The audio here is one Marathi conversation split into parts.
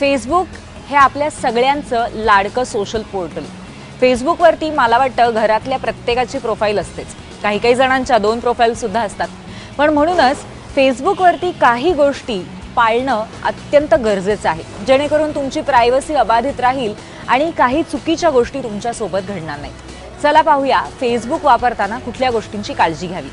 फेसबुक हे आपल्या सगळ्यांचं लाडकं सोशल पोर्टल फेसबुकवरती मला वाटतं घरातल्या प्रत्येकाची प्रोफाईल असतेच. काही काही जणांच्या दोन प्रोफाईलसुद्धा असतात. पण म्हणूनच फेसबुकवरती काही गोष्टी पाळणं अत्यंत गरजेचं आहे. जेणेकरून तुमची प्रायव्हसी अबाधित राहील आणि काही चुकीच्या गोष्टी तुमच्यासोबत घडणार नाहीत. चला पाहूया फेसबुक वापरताना कुठल्या गोष्टींची काळजी घ्यावी.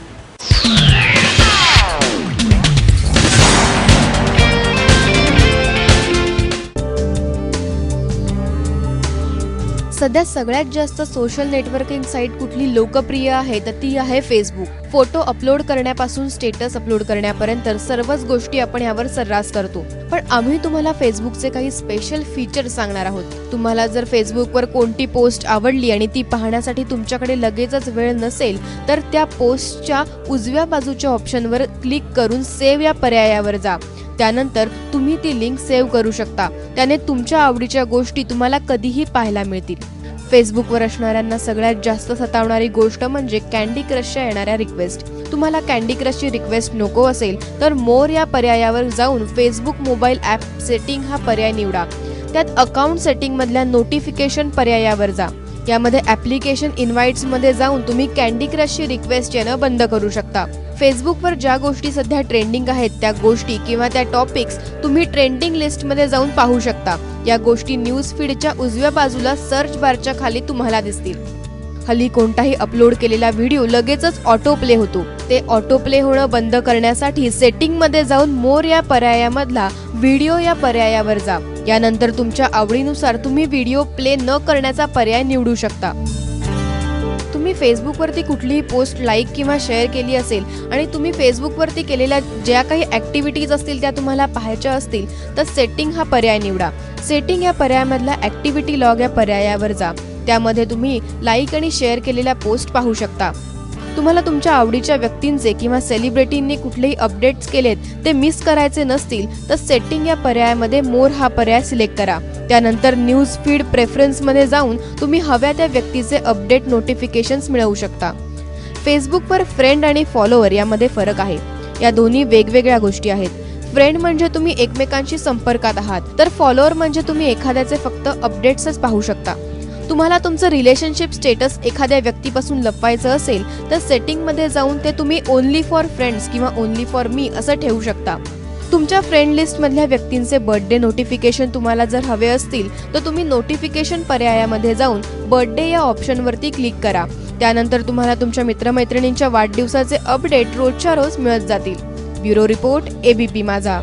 सध्या सगळ्यात जास्त सोशल नेटवर्किंग साईट कुठली लोकप्रिय आहे तर ती आहे फेसबुक फोटो अपलोड करण्यापासून स्टेटस अपलोड करण्यापर्यंत सर्वच गोष्टी आपण यावर सर्रास करतो. पण आम्ही तुम्हाला फेसबुकचे काही स्पेशल फीचर सांगणार आहोत. तुम्हाला जर फेसबुकवर कोणती पोस्ट आवडली आणि ती पाहण्यासाठी तुमच्याकडे लगेचच वेळ नसेल तर त्या पोस्टच्या उजव्या बाजूच्या ऑप्शनवर क्लिक करून सेव्ह या पर्यायावर जा. त्यानंतर तुम्ही ती लिंक सेव्ह करू शकता. त्याने तुमच्या आवडीच्या गोष्टी तुम्हाला कधीही पाहायला मिळतील. फेसबुकवर असणाऱ्यांना सगळ्यात जास्त सतावणारी गोष्ट म्हणजे कॅन्डी क्रशच्या येणाऱ्या रिक्वेस्ट तुम्हाला कॅन्डी क्रशची रिक्वेस्ट नको असेल तर मोर या पर्यायावर जाऊन फेसबुक मोबाईल ॲप सेटिंग हा पर्याय निवडा. त्यात अकाउंट सेटिंग मधल्या नोटिफिकेशन पर्यायावर जा. यामध्ये ऍप्लिकेशन इन्व्हाइट्समध्ये जाऊन तुम्ही कॅन्डी क्रशची रिक्वेस्ट येणं बंद करू शकता. फेसबुकवर ज्या गोष्टी सध्या ट्रेंडिंग आहेत त्या गोष्टी किंवा त्या टॉपिक्स तुम्ही ट्रेंडिंग लिस्टमध्ये जाऊन पाहू शकता. या गोष्टी न्यूज फीडच्या उजव्या बाजूला सर्च बारच्या खाली तुम्हाला दिसतील. हल्ली कोणताही अपलोड केलेला व्हिडिओ लगेचच ऑटो प्ले होतो. ते ऑटो प्ले होणं बंद करण्यासाठी सेटिंगमध्ये जाऊन मोर या पर्यायामधला व्हिडिओ या पर्यायावर जा. यानंतर तुमच्या आवडीनुसार तुम्ही व्हिडिओ प्ले न करण्याचा पर्याय निवडू शकता. तुम्ही फेसबुकवरती कुठलीही पोस्ट लाईक किंवा शेअर केली असेल आणि तुम्ही फेसबुकवरती केलेल्या ज्या काही ॲक्टिव्हिटीज असतील त्या तुम्हाला पाहायच्या असतील तर सेटिंग हा पर्याय निवडा. सेटिंग या पर्यायामधला ॲक्टिव्हिटी लॉग या पर्यायावर जा. त्यामध्ये तुम्ही लाईक आणि शेअर केलेल्या पोस्ट पाहू शकता. तुम्हाला तुमच्या आवडीच्या व्यक्तींचे किंवा सेलिब्रिटींनी कुठलेही अपडेट्स केलेत ते मिस करायचे नसतील तर सेटिंग या पर्यायामध्ये मोर हा पर्याय सिलेक्ट करा. त्यानंतर न्यूज फीड प्रेफरन्समध्ये जाऊन तुम्ही हव्या त्या व्यक्तीचे अपडेट नोटिफिकेशन्स मिळवू शकता. फेसबुकवर फ्रेंड आणि फॉलोअर यामध्ये फरक आहे. या दोन्ही वेगवेगळ्या गोष्टी आहेत. फ्रेंड म्हणजे तुम्ही एकमेकांशी संपर्कात आहात तर फॉलोअर म्हणजे तुम्ही एखाद्याचे फक्त अपडेट्सच पाहू शकता. तुम्हाला तुमचं रिलेशनशिप स्टेटस एखाद्या व्यक्तीपासून लपवायचं असेल तर सेटिंगमध्ये जाऊन ते तुम्ही ओनली फॉर फ्रेंड्स किंवा ओनली फॉर मी असं ठेवू शकता. तुमच्या फ्रेंड लिस्टमधल्या व्यक्तींचे बर्थडे नोटिफिकेशन तुम्हाला जर हवे असतील तर तुम्ही नोटिफिकेशन पर्यायामध्ये जाऊन बर्थडे या ऑप्शनवरती क्लिक करा. त्यानंतर तुम्हाला तुमच्या मित्रमैत्रिणींच्या वाढदिवसाचे अपडेट रोजच्या रोज मिळत जातील. ब्युरो रिपोर्ट एबीपी माझा.